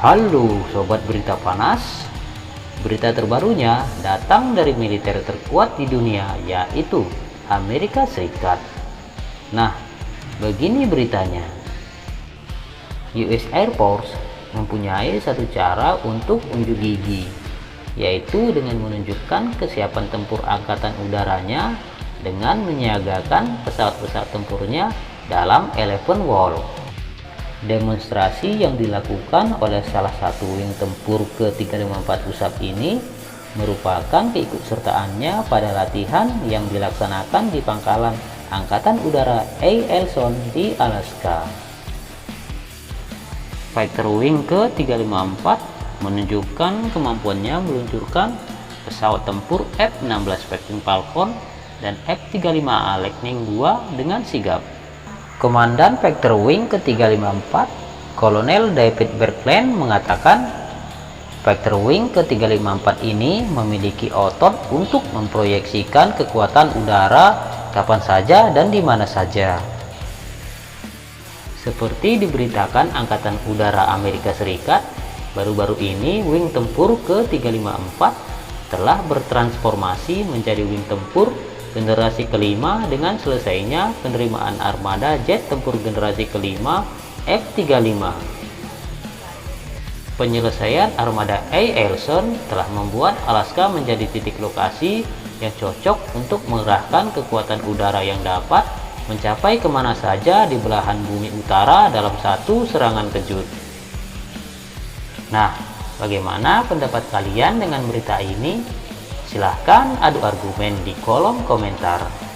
Halo sobat berita panas. Berita terbarunya datang dari militer terkuat di dunia yaitu Amerika Serikat. Nah, begini beritanya. US Air Force mempunyai satu cara untuk unjuk gigi, yaitu dengan menunjukkan kesiapan tempur angkatan udaranya dengan menyiagakan pesawat-pesawat tempurnya dalam Eleven Wall. Demonstrasi yang dilakukan oleh salah satu wing tempur ke-354 USAF ini merupakan keikutsertaannya pada latihan yang dilaksanakan di pangkalan Angkatan Udara A. Elson di Alaska. Fighter Wing ke-354 menunjukkan kemampuannya meluncurkan pesawat tempur F-16 Fighting Falcon dan F-35A Lightning II dengan sigap. Komandan Vector Wing ke-354, Kolonel David Berkland mengatakan, Vector Wing ke-354 ini memiliki otot untuk memproyeksikan kekuatan udara kapan saja dan di mana saja. Seperti diberitakan Angkatan Udara Amerika Serikat, baru-baru ini wing tempur ke-354 telah bertransformasi menjadi wing tempur generasi kelima dengan selesainya penerimaan armada jet tempur generasi kelima F-35. Penyelesaian armada A. Elson telah membuat Alaska menjadi titik lokasi yang cocok untuk mengerahkan kekuatan udara yang dapat mencapai ke mana saja di belahan bumi utara dalam satu serangan kejut. Nah, bagaimana pendapat kalian dengan berita ini? Silahkan adu argumen di kolom komentar.